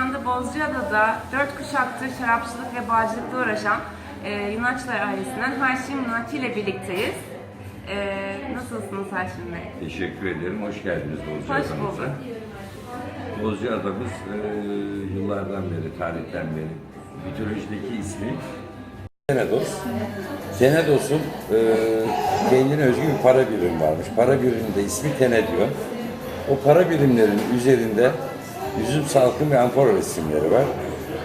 anda Bozcaada'da dört kuşaktır şarapçılık ve bağcılıkla uğraşan e, Yunaçlar ailesinden Haşim Yunati ile birlikteyiz. E, nasılsınız Haşim Bey? Teşekkür ederim. Hoş geldiniz Hoş Bozcaada'mıza. bulduk. Bozcaada'mız e, yıllardan beri, tarihten beri mitolojideki ismi Senedos. Senedos'un e, kendine özgü bir para birimi varmış. Para biriminde ismi Tenedion. O para birimlerin üzerinde üzüm salkım ve amfora resimleri var.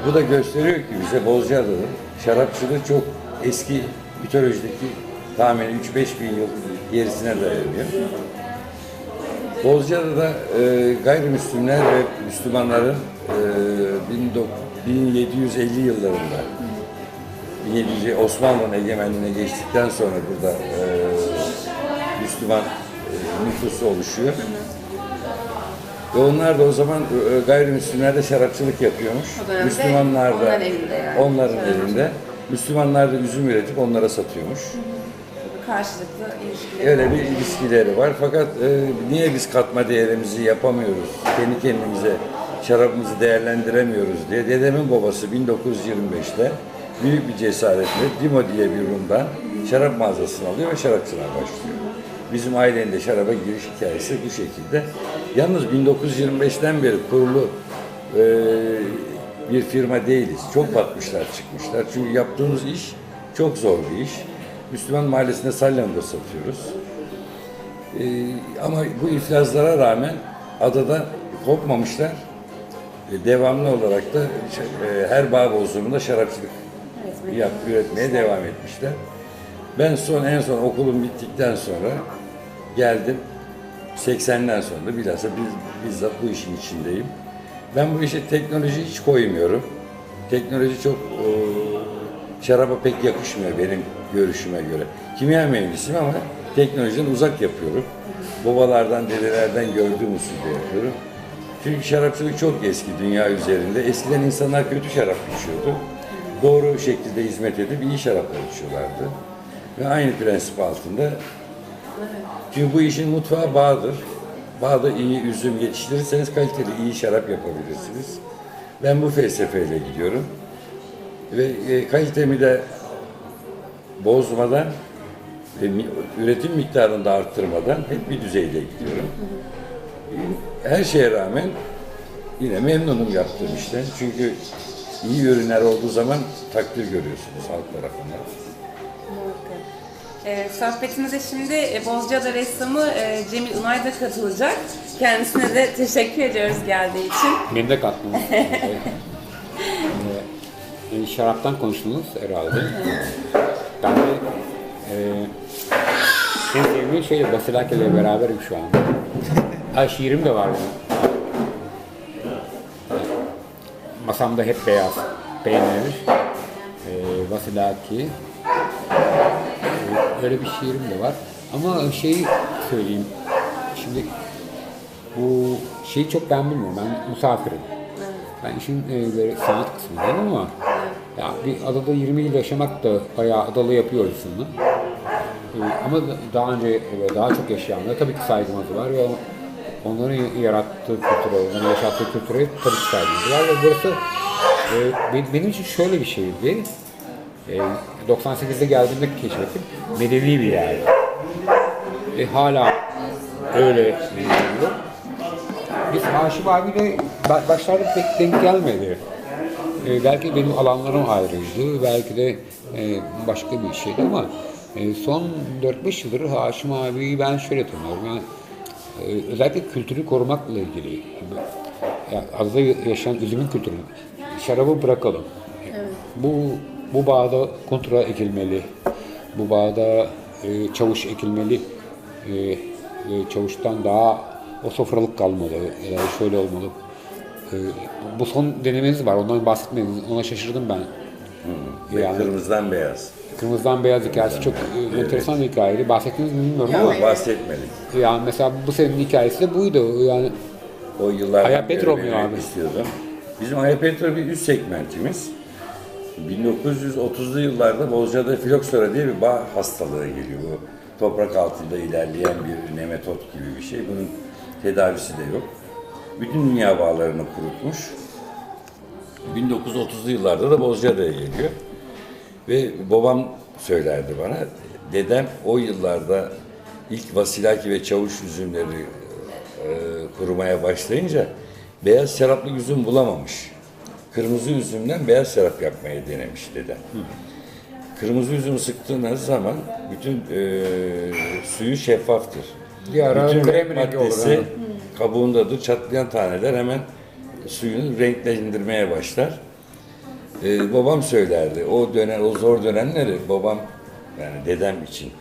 Bu da gösteriyor ki bize Bozcaada'nın şarapçılığı çok eski mitolojideki tahmini 3-5 bin yıl gerisine dayanıyor. Bozcaada'da e, gayrimüslimler ve Müslümanların e, 1900 1750 yıllarında 1700 Osmanlı'nın egemenliğine geçtikten sonra burada e, Müslüman e, nüfusu oluşuyor. Ve onlar da o zaman e, gayrimüslimler de şarapçılık yapıyormuş. Müslümanlar da onların elinde yani. onların elinde. Müslümanlar da üzüm üretip onlara satıyormuş. Karşılıklı ilişkiler. Öyle bir ilişkileri var. Fakat e, niye biz katma değerimizi yapamıyoruz? Kendi kendimize şarabımızı değerlendiremiyoruz diye dedemin babası 1925'te büyük bir cesaretle Dimo diye bir Rum'dan şarap mağazasını alıyor ve şarapçılığa başlıyor. Bizim ailenin de şaraba giriş hikayesi bu şekilde. Yalnız 1925'ten beri kurulu e, bir firma değiliz. Çok batmışlar çıkmışlar. Çünkü yaptığımız iş çok zor bir iş. Müslüman mahallesinde salyandır satıyoruz. Ee, ama bu iflaslara rağmen adada kopmamışlar. Ee, devamlı olarak da e, her bağ bozduğunda şarapçılık yap, üretmeye devam etmişler. Ben son en son okulum bittikten sonra geldim. 80'den sonra bilhassa biz, bizzat bu işin içindeyim. Ben bu işe teknoloji hiç koymuyorum. Teknoloji çok e, şaraba pek yakışmıyor benim görüşüme göre. Kimya mühendisiyim ama teknolojiden uzak yapıyorum. Babalardan, dedelerden gördüğüm usulde yapıyorum. Çünkü şarapçılık çok eski dünya üzerinde. Eskiden insanlar kötü şarap içiyordu. Doğru şekilde hizmet edip iyi şaraplar içiyorlardı. Ve aynı prensip altında çünkü bu işin mutfağı bağdır. Bağda iyi üzüm yetiştirirseniz kaliteli iyi şarap yapabilirsiniz. Ben bu felsefeyle gidiyorum. Ve e, kalitemi de bozmadan ve üretim miktarını da arttırmadan hep bir düzeyde gidiyorum. Her şeye rağmen yine memnunum yaptığım işten. Çünkü iyi ürünler olduğu zaman takdir görüyorsunuz halk tarafından. E, sohbetimize şimdi e, Bozcaada ressamı e, Cemil Unay da katılacak. Kendisine de teşekkür ediyoruz geldiği için. Beni de kattınız. Ee, e, şaraptan konuştunuz herhalde. Ben de e, en sevdiğim şey Basilake ile beraberim şu anda. Ha şiirim de var benim. Masamda hep beyaz peynir, e, Vasilaki. Öyle bir şiirim de var. Ama şeyi söyleyeyim. Şimdi bu şeyi çok ben bilmiyorum. Ben misafirim. Ben işin e, böyle sanat kısmındayım ama ya bir adada 20 yıl yaşamak da bayağı adalı yapıyor insanı. E, ama da- daha önce ve daha çok yaşayanlara tabii ki saygımız var ve onların yarattığı kültüre, onların yaşattığı kültüre tabii ki saygımız var ve burası e, be- benim için şöyle bir şeydi. E, 98'de geldiğimde keşfettim. Medeni bir yerdi. E, hala öyle geliyor. Biz Haşim abiyle ba- başlarda pek denk gelmedi. Ee, belki benim alanlarım ayrıydı, belki de e, başka bir şeydi ama e, son 4-5 yıldır Haşim abiyi ben şöyle tanıyorum. Yani, e, özellikle kültürü korumakla ilgili. Yani adada yaşayan üzümün kültürünü, şarabı bırakalım. Bu bu bağda kontra ekilmeli. Bu bağda e, çavuş ekilmeli. E, e, çavuştan daha o sofralık kalmalı. Ya da şöyle olmalı. E, bu son denemeniz var. Ondan bahsetmediniz. Ona şaşırdım ben. Ve Yani kırmızıdan beyaz. kırmızıdan beyaz hikayesi çok e, enteresan bir hikayeydi. Bahsettiniz mi bilmiyorum ama Ama bahsetmedik. yani mesela bu senin hikayesi de buydu. Yani O yıllardan Aya beri Petro mu abi? istiyordum. Bizim Aya Petro bir üst segmentimiz. 1930'lu yıllarda Bozcaada filoksora diye bir bağ hastalığı geliyor. Bu toprak altında ilerleyen bir nemetot gibi bir şey. Bunun tedavisi de yok. Bütün dünya bağlarını kurutmuş. 1930'lu yıllarda da Bozcaada'ya geliyor. Ve babam söylerdi bana, dedem o yıllarda ilk Vasilaki ve Çavuş üzümleri e, kurumaya başlayınca beyaz şaraplı üzüm bulamamış. Kırmızı üzümden beyaz şarap yapmayı denemiş dedem. Kırmızı üzümü sıktığınız zaman bütün e, suyu şeffaftır. Bir ara bütün krem renk rengi olur, maddesi ha. kabuğundadır. Çatlayan taneler hemen suyunu renklendirmeye başlar. Ee, babam söylerdi. O dönem, o zor dönemleri babam yani dedem için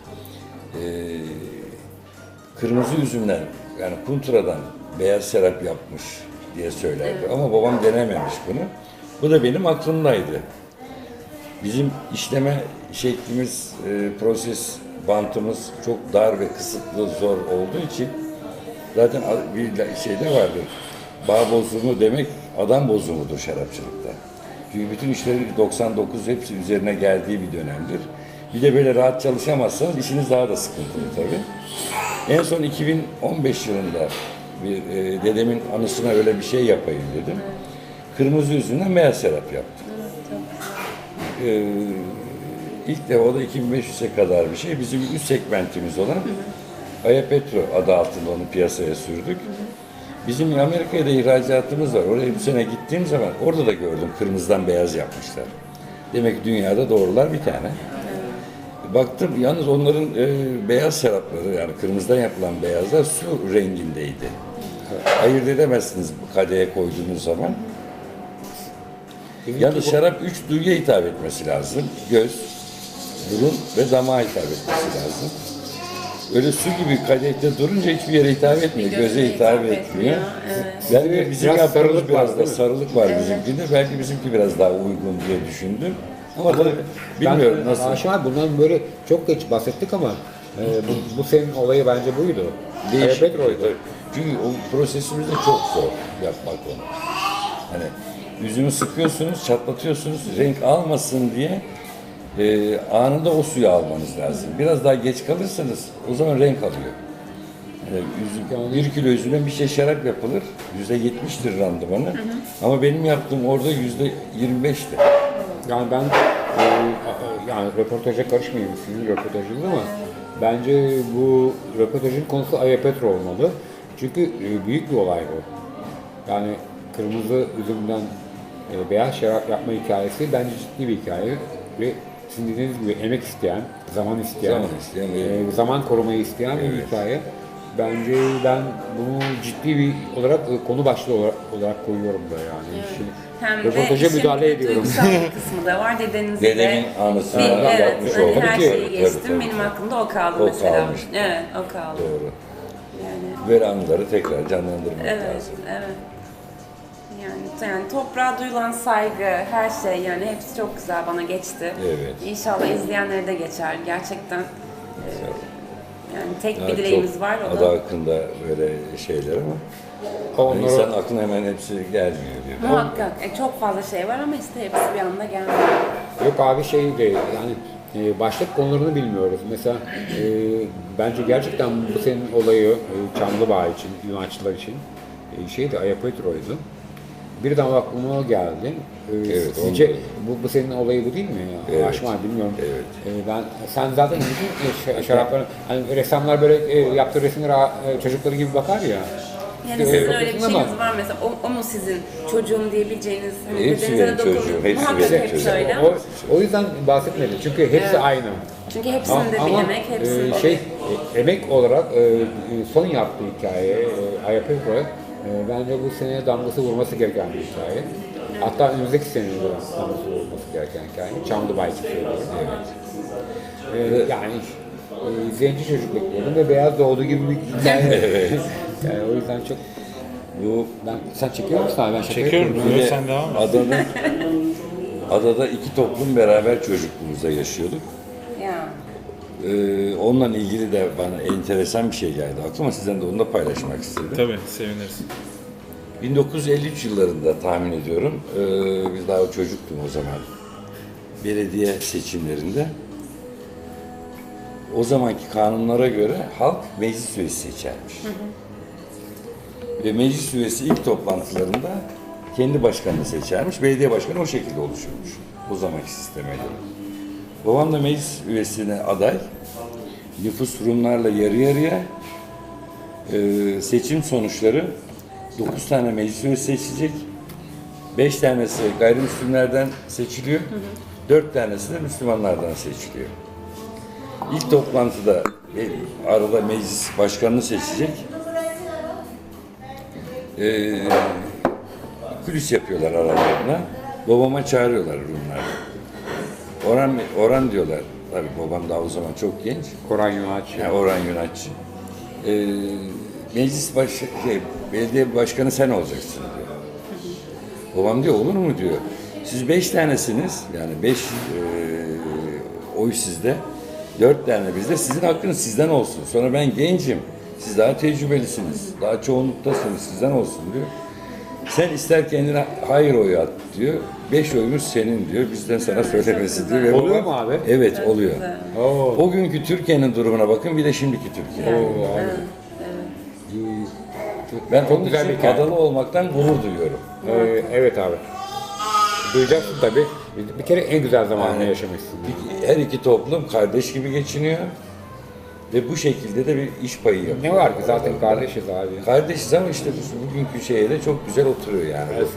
ee, kırmızı üzümden yani kuntradan beyaz şarap yapmış diye söylerdi. Ama babam denememiş bunu. Bu da benim aklımdaydı. Bizim işleme şeklimiz, e, proses bantımız çok dar ve kısıtlı, zor olduğu için zaten bir şeyde vardır. Bağ bozumu demek adam bozumudur şarapçılıkta. Çünkü bütün işleri 99 hepsi üzerine geldiği bir dönemdir. Bir de böyle rahat çalışamazsanız işiniz daha da sıkıntılı tabii. En son 2015 yılında bir e, dedemin anısına öyle bir şey yapayım dedim. Kırmızı üzümden beyaz şarap yaptım. Ee, ilk defa o da 2500'e kadar bir şey. Bizim üst segmentimiz olan Aya Petro adı altında onu piyasaya sürdük. Bizim Amerika'ya da ihracatımız var. Oraya bu sene gittiğim zaman orada da gördüm kırmızıdan beyaz yapmışlar. Demek ki dünyada doğrular bir tane. Baktım yalnız onların e, beyaz şarapları yani kırmızıdan yapılan beyazlar su rengindeydi. Ayırt edemezsiniz kadeye koyduğunuz zaman. Yalnız şarap üç duyuya hitap etmesi lazım. Göz, burun ve damağa hitap etmesi lazım. Öyle su gibi kadehte durunca hiçbir yere hitap etmiyor. Göze hitap etmiyor. evet. Belki bizim Biraz yaptığımız sarılık biraz var, da değil mi? sarılık var bizimkinde. Belki bizimki biraz daha uygun diye düşündüm. Ama tabii bilmiyorum ben, nasıl. Haşim abi bundan böyle çok geç bahsettik ama e, bu, bu senin olayı bence buydu. Değişik. Petro'ydu. Tabii. Çünkü o prosesimiz de çok zor yapmak onu. Hani üzümü sıkıyorsunuz, çatlatıyorsunuz, renk almasın diye e, anında o suyu almanız lazım. Biraz daha geç kalırsanız o zaman renk alıyor. Yani üzüm, bir kilo üzüme bir şey şarap yapılır. Yüzde yetmiştir randımanı. Ama benim yaptığım orada yüzde yirmi beşti. Yani ben e, yani röportaja karışmayayım sizin röportajınız ama bence bu röportajın konusu Aya Petro olmalı. Çünkü e, büyük bir olay bu. Yani kırmızı üzümden e, beyaz şarap yapma hikayesi bence ciddi bir hikaye ve sizin dediğiniz gibi emek isteyen, zaman isteyen, Zaman isteyen, evet. e, zaman korumayı isteyen bir Evet. hikaye. Bence ben bunu ciddi bir olarak e, konu başlığı olarak, olarak koyuyorum da yani. Şimdi Hem de röportaja müdahale ediyorum. bir kısmı da var. Dedenizin de Dedemin anısına bir, evet, yapmış hani oldum her şeyi Tabii, geçtim. tabii, Benim aklımda o kaldı O mesela. kalmıştı. Evet, o kaldı. Doğru. Yani Böyle anıları tekrar canlandırmak evet, lazım. evet. Yani, yani toprağa duyulan saygı, her şey yani hepsi çok güzel bana geçti. Evet. İnşallah izleyenlere de geçer. Gerçekten e, yani tek Yani bir dileğimiz var o Adı da. hakkında böyle şeyler ama Onları- insan aklına hemen hepsi gelmiyor diyor. Muhakkak e, çok fazla şey var ama işte hepsi bir anda gelmiyor. Yok abi şey de yani e, başlık konularını bilmiyoruz. Mesela e, bence gerçekten bu senin olayı e, Çamlıbağ için, Yunançılar için e, şeydi Ayapetro'ydu. Birden aklıma o geldi. E, Evet, sizce bu, bu senin olayı bu değil mi ya? Evet. Haşim abi bilmiyorum. Evet. E, ben sen zaten ş- şarapların hani ressamlar böyle e, yaptığı resimlere e, çocukları gibi bakar ya. Yani İşte, sizin e, öyle bir şeyiniz var mesela o, o mu sizin çocuğum diyebileceğiniz hani Hepsi benim çocuğum, hepsi benim çocuğum. öyle. O, o yüzden bahsetmedim. Çünkü hepsi Evet. aynı. Çünkü hepsinin de bir emek, hepsinin e, şey e, emek olarak e, son yaptığı hikaye e, Ayapetro e, bence bu seneye damgası vurması gereken bir hikaye. Hatta önümüzdeki seneye damgası vurması gereken hikaye. Çamlıbay için söylüyorum. Evet. yani e, zenci çocuk bekliyordum ve beyaz doğdu gibi bir hikaye. yani o yüzden çok Bu ben sen çekiyor musun abi? Ben şaka Çekiyorum. de sen devam et. adada, adada iki toplum beraber çocukluğumuzda yaşıyorduk. Ee, onunla ilgili de bana enteresan bir şey geldi aklıma. Sizden de onu da paylaşmak istedim. Tabii seviniriz. 1953 yıllarında tahmin ediyorum. Ee, biz daha çocuktum o zaman. Belediye seçimlerinde. O zamanki kanunlara göre halk meclis üyesi seçermiş. Ve meclis üyesi ilk toplantılarında kendi başkanını seçermiş. Belediye başkanı o şekilde oluşurmuş. O zamanki sisteme göre. Babam da meclis üyesine aday. Nüfus Rumlarla yarı yarıya. Ee, seçim sonuçları 9 tane meclis üyesi seçilecek. 5 tanesi gayrimüslimlerden seçiliyor. 4 tanesi de Müslümanlardan seçiliyor. İlk toplantıda e, arada meclis başkanını seçecek. Ee, kulis yapıyorlar aralarına. Babama çağırıyorlar Rumlar. Orhan, Orhan diyorlar. Tabii babam daha o zaman çok genç. Koray Yunaç. Yani Orhan Yunanç. Ee, meclis baş, şey, belediye başkanı sen olacaksın diyor. Babam diyor olur mu diyor. Siz beş tanesiniz yani beş e, oy sizde. Dört tane bizde. Sizin hakkınız sizden olsun. Sonra ben gencim. Siz daha tecrübelisiniz. Daha çoğunluktasınız. Sizden olsun diyor. Sen ister kendine hayır oyu at diyor. Beş oyumuz senin diyor. Bizden sana söylemesi diyor. Ve Oluyor babam- mu abi? Evet oluyor. Oo. O günkü Türkiye'nin durumuna bakın bir de şimdiki Türkiye. Oo, abi. İyi. Ben Çok onun güzel için bir hikaye. adalı olmaktan gurur duyuyorum. Ee, evet abi. Duyacaksın tabii. Bir- Bir kere en güzel zamanını Yani yaşamışsın. bir- Her iki toplum kardeş gibi geçiniyor. Ve bu şekilde de bir iş payı yapıyor. Ne var ki zaten kardeşiz abi. Kardeşiz ama işte bu- bugünkü şeye de çok güzel oturuyor yani. Evet.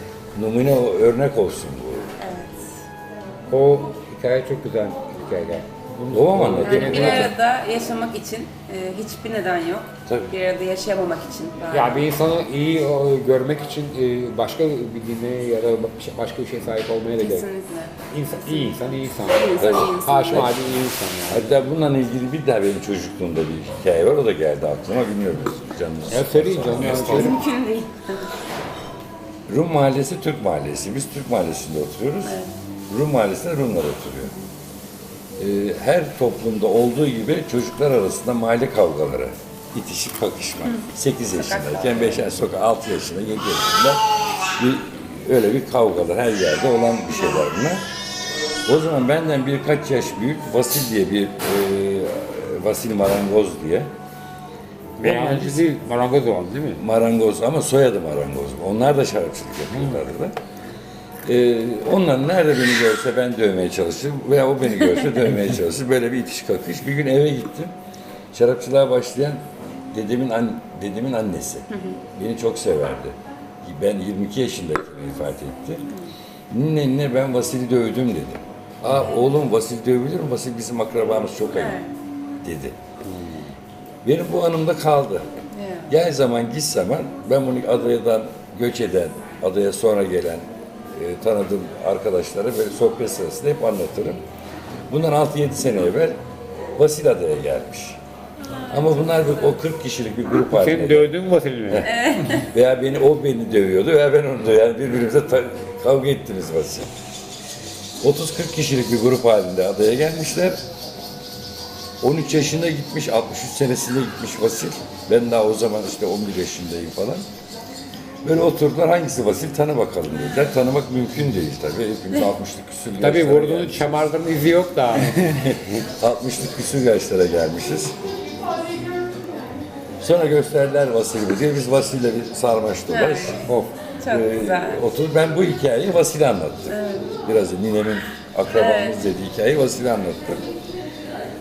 Numune örnek olsun bu. O hikaye çok güzel hikaye. Bunu- Babam anlatıyor. Yani bir arada yaşamak için e, hiçbir neden yok. Tabii. Bir arada yaşayamamak için. daha Ya bir insanı iyi o, görmek için e, başka bir dine ya da baş- başka bir şeye sahip olmaya da gerek. Kesinlikle. İnsan, iyi insan, iyi insan. İyi insan, iyi insan. Haşim abi iyi insan yani. Hatta bununla ilgili bir daha benim çocukluğumda bir hikaye var. O da geldi aklıma. Bilmiyorum canınız. Ya söyleyin canım. Mümkün değil. Rum mahallesi Türk mahallesi. Biz Türk mahallesinde oturuyoruz. Rum mahallesinde Rumlar oturuyor. Ee, her toplumda olduğu gibi çocuklar arasında mahalle kavgaları, itişik kakışma. 8 yaşındayken, 5 yaş sokak, 6 yaşında, 7 yaşında bir öyle bir kavgalar her yerde olan bir şeyler bunlar. O zaman benden birkaç yaş büyük Vasil diye bir e, Vasil Marangoz diye Meyhancı değil, marangoz olan değil mi? marangoz ama soyadı marangoz. Onlar da şarapçılık yapıyorlardı da. Ee, onlar nerede beni görse ben dövmeye çalışırım veya o beni görse dövmeye çalışır. Böyle bir itiş kakış. Bir gün eve gittim. Şarapçılığa başlayan dedemin an, dedemin annesi. Beni çok severdi. Ben 22 yaşındayken vefat etti. Ninne ninne ben Vasil'i dövdüm dedi. Aa oğlum Vasil dövülür mü? Vasil bizim akrabamız çok ayıp dedi. Benim bu anımda kaldı. Evet. Gel zaman git zaman ben bunu adayadan göç eden, adaya sonra gelen e, tanıdığım arkadaşlara böyle sohbet sırasında hep anlatırım. Bundan 6-7 sene evvel Vasil adaya gelmiş. Ama bunlar bir, o 40 kişilik bir grup halinde. Senin dövdüğün Vasil mi? Veya beni o beni dövüyordu veya ben onu dövüyorum. Yani birbirimize ta- kavga ettiniz Vasil. 30-40 kişilik bir grup halinde adaya gelmişler. 13 yaşında gitmiş, 63 senesinde gitmiş Vasil. Ben daha o zaman işte 11 yaşındayım falan. Böyle oturdular, hangisi Vasil tanı bakalım dediler. Tanımak mümkün değil tabii. Hepimiz 60'lık küsur Tabii yaşlara vurduğunun gelmişiz. izi yok da. 60'lık küsur yaşlara gelmişiz. Sonra gösterdiler Vasil'i diye. Biz Vasil'le bir sarmaş dolaş. of. Çok Ee, güzel. Oturup ben bu hikayeyi Vasil'e anlattım. Biraz da ninemin akrabamız dediği hikayeyi Vasil'e anlattım.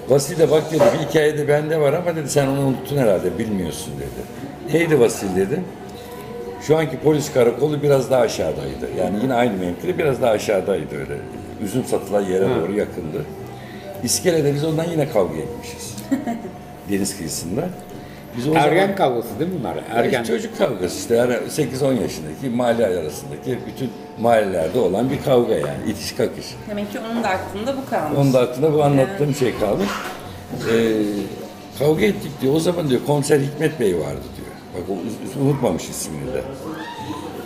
Vasil de bak dedi bir hikaye de bende var ama dedi sen onu unuttun herhalde bilmiyorsun dedi. Neydi Vasil dedi. Şu anki polis karakolu biraz daha aşağıdaydı. Yani yine aynı mevkide biraz daha aşağıdaydı öyle. Üzüm satılan yere doğru yakındı. İskelede biz ondan yine kavga etmişiz. Deniz kıyısında. Biz o zaman- Ergen kavgası değil mi bunlar? Ergen. işte çocuk kavgası işte yani 8-10 yaşındaki mahalle arasındaki bütün mahallelerde olan bir kavga yani itiş kakış. Demek ki onun da aklında bu kalmış. Onun da aklında bu anlattığım şey kalmış. Ee, kavga ettik diyor. O zaman diyor komiser Hikmet Bey vardı diyor. Bak unutmamış ismini de.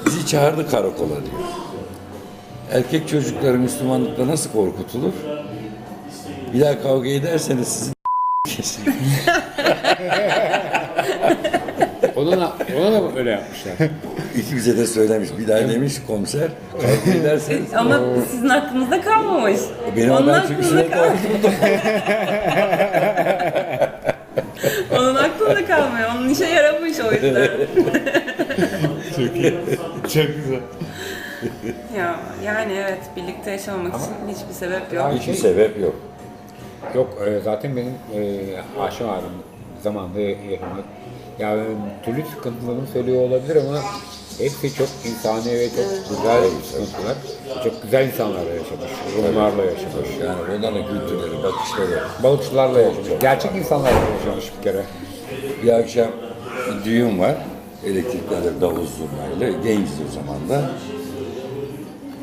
Bizi çağırdı karakola diyor. Erkek çocukları Müslümanlıkla nasıl korkutulur? Bir daha kavga ederseniz sizin kesin. Ona da, ona da mı öyle yapmışlar? İkimize de söylemiş. Bir daha demiş komiser. Kavga ederseniz Ama sizin aklınızda kalmamış. Benim Onun adam çünkü aklında sürekli kal-. Onun aklında kalmıyor. Onun işe yaramış o yüzden. Çok iyi. Çok güzel. Ya yani evet birlikte yaşamamak için hiçbir sebep yok. Hiçbir sebep yok. Yok e, zaten benim e, Haşim abim zamanında yaşamak. Ya ben türlü sıkıntılarını söylüyor olabilir ama hepsi çok insani ve çok güzel sıkıntılar. Çok güzel insanlarla yaşamış. Rumlarla yaşamış. Yani onların kültürleri, bakışları. Balıkçılarla yaşamış. Gerçek insanlarla yaşamış bir kere. Bir akşam düğün var. Elektriklerle, davul zurnayla. Genciz o zaman da.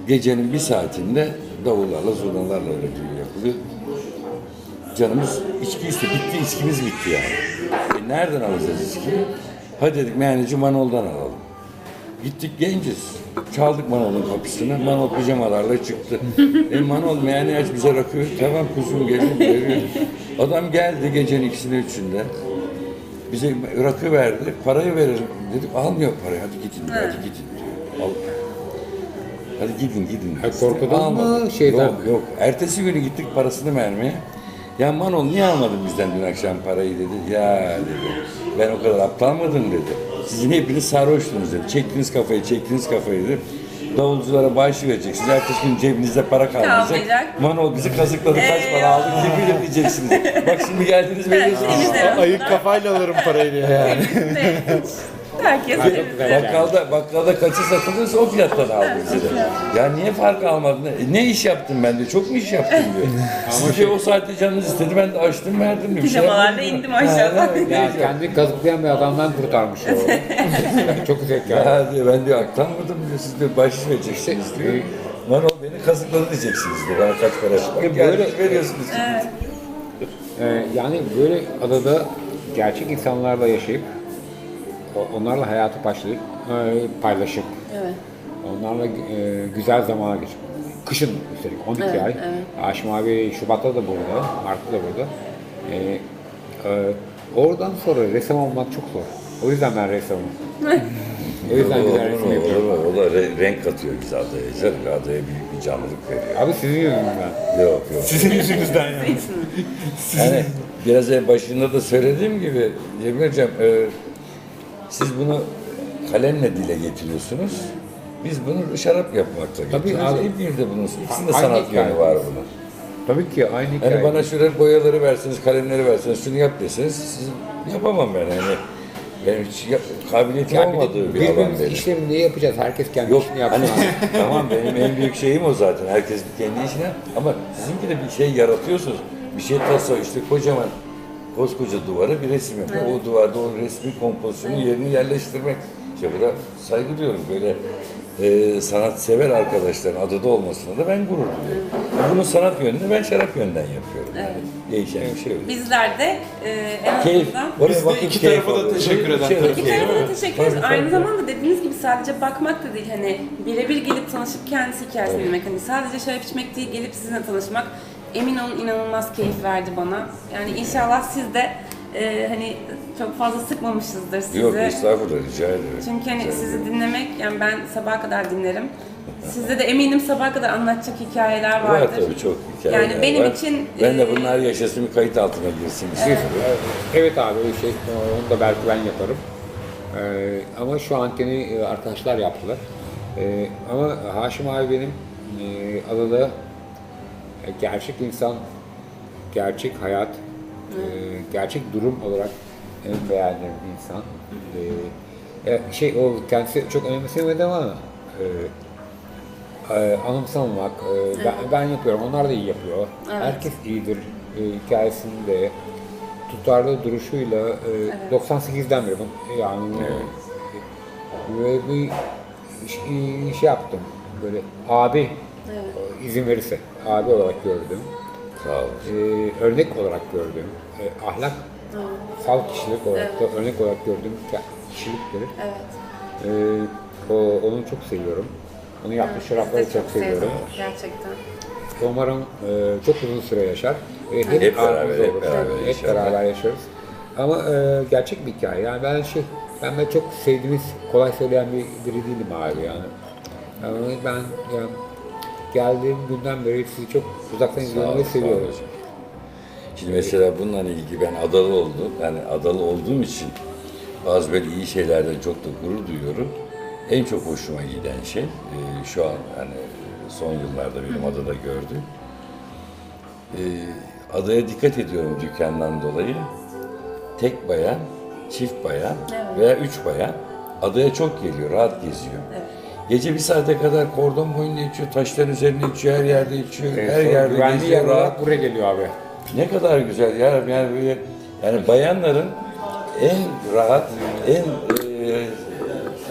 Gecenin bir saatinde davullarla, zurnalarla öyle düğün yapılıyor. Canımız içki iste, bitti, içkimiz bitti yani. E nereden alacağız içkiyi? Hadi dedik meyhaneci Manol'dan alalım. Gittik genciz. Çaldık Manol'un kapısını. Manol pijamalarla çıktı. e Manol meyhane aç bize rakı. Tamam kuzum gelin veriyor. Adam geldi gecenin ikisinde üçünde. Bize rakı verdi. Parayı verelim. Dedik almıyor parayı. Hadi gidin diyor. Hadi gidin diyor. Al. Hadi gidin gidin. Ha, korkudan mı, şeyden Yok mi? yok. Ertesi günü gittik parasını vermeye. Ya Manol niye almadın bizden dün akşam parayı dedi. Ya dedi. Ben o kadar aptal mıydım dedi. Sizin hepiniz sarhoştunuz dedi. Çektiniz kafayı, çektiniz kafayı dedi. Davulculara bağış vereceksiniz. Ertesi gün cebinizde para kalmayacak. Kalmayacak. Manol bizi kazıkladı. Kaç para aldık kim bilir diyeceksiniz. Bak şimdi geldiniz veriyorsunuz. Ayık kafayla alırım parayı diye yani. Herkes. Bakkalda, bakkalda kaçı satılıyorsa o fiyattan aldım size. Ya niye fark almadın? E, Ne iş yaptım ben diyor. Çok mu iş yaptım diyor. Siz diyor o saatte canınız istedi ben de açtım verdim diyor. Bir şey Pijamalarla yapmadım. indim aşağıdan. Ha, Ya neyse. kendi kazıklayan bir adamdan kurtarmış o. çok zevkli. Ya diyor ben diyor aktan diyor siz diyor bahşiş vereceksiniz diyor. Manol beni kazıkladı diyeceksiniz diyor. Bana kaç para çıkmak E, böyle- böyle veriyorsunuz. Ee, yani böyle adada gerçek insanlarla yaşayıp o- onlarla hayatı başlayıp e, paylaşıp Evet. onlarla e, güzel zamana geçip kışın üstelik 12 Evet, ay. evet. Haşim abi Şubat'ta da burada, Mart'ta da burada. Ee, e, oradan sonra ressam olmak çok zor. O yüzden ben ressamım. o yüzden Olur güzel resim Olur yapıyorum. mu? O da re- renk katıyor bize adaya. Canım adaya büyük bir canlılık veriyor. Abi sizin yüzünüzden. Yok yok. Sizin yüzünüzden yani. Yani biraz başında da söylediğim gibi Cemil Hocam e, siz bunu kalemle dile getiriyorsunuz. Biz bunu şarap yapmakla Tabii getiriyoruz. abi. Bir de bunun ikisinde Aynı sanat hikaye. yönü var bunun. Tabii ki aynı hikaye. Hani bana şöyle boyaları verseniz, kalemleri verseniz, şunu yap deseniz siz yapamam ben yani. Benim hiç yap, kabiliyetim Ya bir de olmadığı bir alan birbirimiz benim. işlerini niye yapacağız? Herkes kendi Yok işini yapsın. hani tamam benim en büyük şeyim o zaten. Herkes kendi işine ama sizinki de bir şey yaratıyorsunuz. Bir şey tasarlıyor işte kocaman koskoca duvara bir resim yapıyor. O duvarda o resmi kompozisyonun yerini yerleştirmek. İşte buna saygı duyuyorum. Böyle e, sanatsever arkadaşların adada olmasına da ben gurur duyuyorum. Bunun sanat yönünü ben şarap yönden yapıyorum. Yani. Değişen bir şey yok. Bizler de e, en Keyif. azından Biz de iki tarafa da teşekkür eden Şey- tarafız. İki tarafa da teşekkür ederiz. Aynı zamanda dediğiniz gibi sadece bakmak da değil hani birebir gelip tanışıp kendisi hikayesini dinlemek. Hani sadece şarap içmek değil gelip sizinle tanışmak emin olun inanılmaz keyif verdi bana. Yani inşallah siz de e, hani çok fazla sıkmamışızdır sizi. Yok estağfurullah rica ederim. Çünkü hani Rica sizi ederim. dinlemek yani ben sabaha kadar dinlerim. Sizde de eminim sabaha kadar anlatacak hikayeler Var vardır. tabii çok hikayeler Yani benim var. için, Ben de e, bunlar yaşasın bir kayıt altına girsin istiyorum. Evet abi şey, onu da belki ben yaparım. Ee, ama şu ankeni e, arkadaşlar yaptılar. Ee, ama Haşim abi benim e, adada gerçek insan, gerçek hayat, e, gerçek durum olarak en beğendiğim insan. Ee, e, şey o kendisi çok önemsemedi ama e, e, anımsamamak, e, ben, ben yapıyorum, onlar da iyi yapıyor. Herkes iyidir e, hikayesinde tutarlı duruşuyla e, 98'den beri yani e, ve bir iş yaptım. Böyle abi e, izin verirse abi olarak gördüm. Sağ olun. E, örnek olarak gördüm. E, ahlak sal kişilik olarak da örnek olarak gördüğüm ke- kişilikleri. Evet. E, o, onu çok seviyorum. Onu yaptığı Biz şarapları de çok seviyorum. Gerçekten. Umarım e, çok uzun süre yaşar. Ve hep, Hep beraber, hep beraber Hep beraber yaşarız. Ama e, gerçek bir hikaye. Yani ben şey, ben de çok sevdiğimiz, kolay söyleyen bir biri değilim abi yani. Yani ben yani, geldiğim günden beri sizi çok uzaktan ol, seviyorum. Şimdi mesela bununla ilgili ben adalı oldum. Yani adalı olduğum için bazı böyle iyi şeylerden çok da gurur duyuyorum. en çok hoşuma giden şey e, şu an hani son yıllarda benim adada gördüm. E, adaya dikkat ediyorum dükkandan dolayı. Tek bayan, çift bayan veya üç bayan adaya çok geliyor, rahat geziyor. Gece bir saate kadar kordon boyunda içiyor, taşların üzerinde içiyor, her yerde içiyor, her Sonra yerde güvenli geziyor, yer rahat. olarak buraya geliyor abi. Ne kadar güzel ya yani böyle yani bayanların en rahat, en e,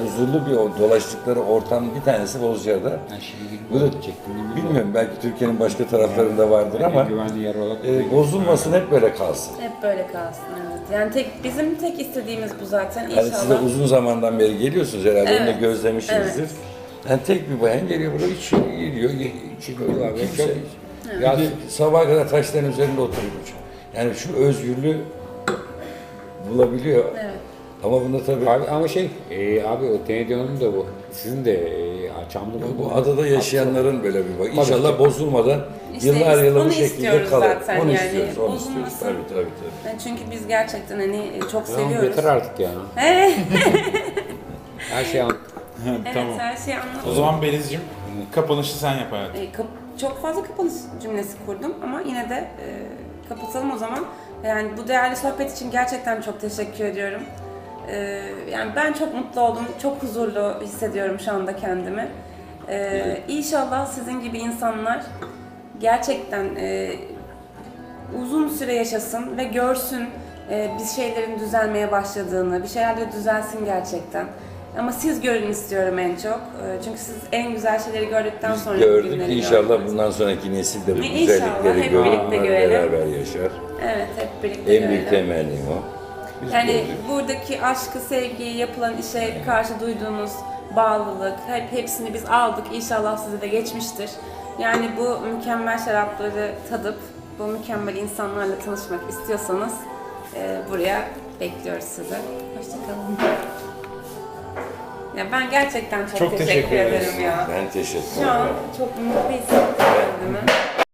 huzurlu bir dolaştıkları ortam bir tanesi Bozcaada. Şimdi Bu da çektim. bilmiyorum belki Türkiye'nin başka taraflarında vardır ama güvenli yer olarak e, bozulmasın hep böyle kalsın. Hep böyle kalsın evet. Yani tek bizim tek istediğimiz bu zaten Yani siz de inşallah. uzun zamandan beri geliyorsunuz herhalde onu da Evet, gözlemişsinizdir. evet. Yani tek bir bayan geliyor burada içiyor, yiyor, abi. Kimse, Çok- ya sabaha kadar taşların üzerinde oturuyor. Yani şu özgürlüğü bulabiliyor. Evet. Ama bunda tabii Abi ama şey, e, abi o Tenedion'un da bu. Sizin de e, Çamlı bu adada yaşayanların böyle bir bak. İnşallah bozulmadan İşte yıllar yılı bu onu şekilde istiyoruz kalır. zaten onu yani. istiyoruz, onu Bozulmasın. istiyoruz. Tabii tabii tabii. Yani çünkü biz gerçekten hani çok Tamam, seviyoruz. yeter artık ya. Evet, Her şey an. evet tamam. her şeyi anladım. O zaman Beliz'cim kapanışı sen yap hayatım. E, kap- çok fazla kapanış cümlesi kurdum ama yine de e, kapatalım o zaman. Yani bu değerli sohbet için gerçekten çok teşekkür ediyorum. E, yani ben çok mutlu oldum, çok huzurlu hissediyorum şu anda kendimi. E, inşallah sizin gibi insanlar gerçekten e, uzun süre yaşasın ve görsün e, bir şeylerin düzelmeye başladığını, bir şeyler de düzelsin gerçekten. Ama siz görün istiyorum en çok. E, çünkü siz en güzel şeyleri gördükten sonra Gördük bugünleri inşallah gördünüz. bundan sonraki nesil de bu İnşallah, güzellikleri hep görür, birlikte görelim. beraber yaşar. Evet, hep birlikte En büyük görelim. temennim o. Biz Yani gördük. buradaki aşkı, sevgiyi, yapılan işe karşı duyduğunuz bağlılık, hep hepsini biz aldık. İnşallah size de geçmiştir. Yani bu mükemmel şarapları tadıp bu mükemmel insanlarla tanışmak istiyorsanız e, buraya bekliyoruz sizi. Hoşçakalın. Ya ben gerçekten çok, Çok teşekkür, teşekkür ederim ya. Ben teşekkür Şu an ederim. çok mutlu hissettim kendimi.